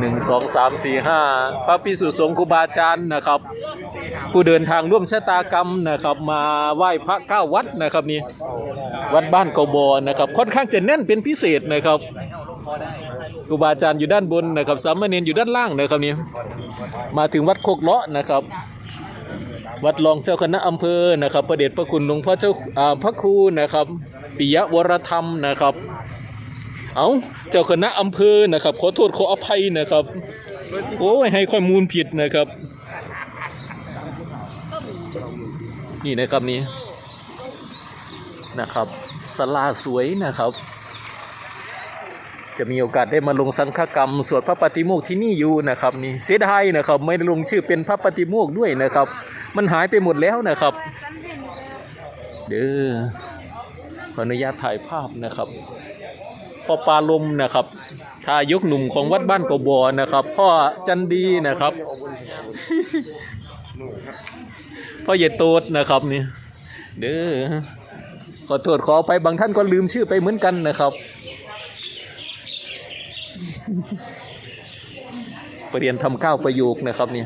หนึ่งสองสามสี่ห้าพระพิสุสงฆ์ครูบาอาจารย์นะครับ ผู้เดินทางร่วมชะตากรรมนะครับ มาไหว้พระเก้าวัดนะครับนี่วัดบ้านเกาบอนะครับ ค่อนข้างจะแน่นเป็นพิเศษนะครับครูบาอาจารย์อยู่ด้านบนนะครับสามเณรอยู่ด้านล่างนะครับนี่มาถึงวัดโคกเลาะนะครับ วัดรองเจ้าคณะอำเภอนะครับ ประเดชพระคุณหลวงพ่อเจ้าอ่าพระครูนะครับปิยวรธรรมนะครับ เอาเจ้าคณะอำเภอนะครับ ขอโทษขออภัยนะครับ โอ้ยให้ข้อมูลผิดนะครับ นี่นะครับนี่นะครับสลาสวยนะครับ จะมีโอกาสได้มาลงสังฆกรรม สวดพระปฏิโมกข์ที่นี่อยู่นะครับนี่เสียดายนะครับ ไม่ได้ลงชื่อเป็นพระปฏิโมกข์ด้วยนะครับ มันหายไปหมดแล้วนะครับ เด้อขออนุญาตถ่ายภาพนะครับ พ่อปลาลมนะครับทายกหนุ่มของวัดบ้านกบอนะครับ พ่อจันดีนะครับ พ่อเยโตดนะครับนี่เด้อขอโทษขอไปบางท่านก็ลืมชื่อไปเหมือนกันนะครับประเรียนทำเก้าประโยคนะครับนี่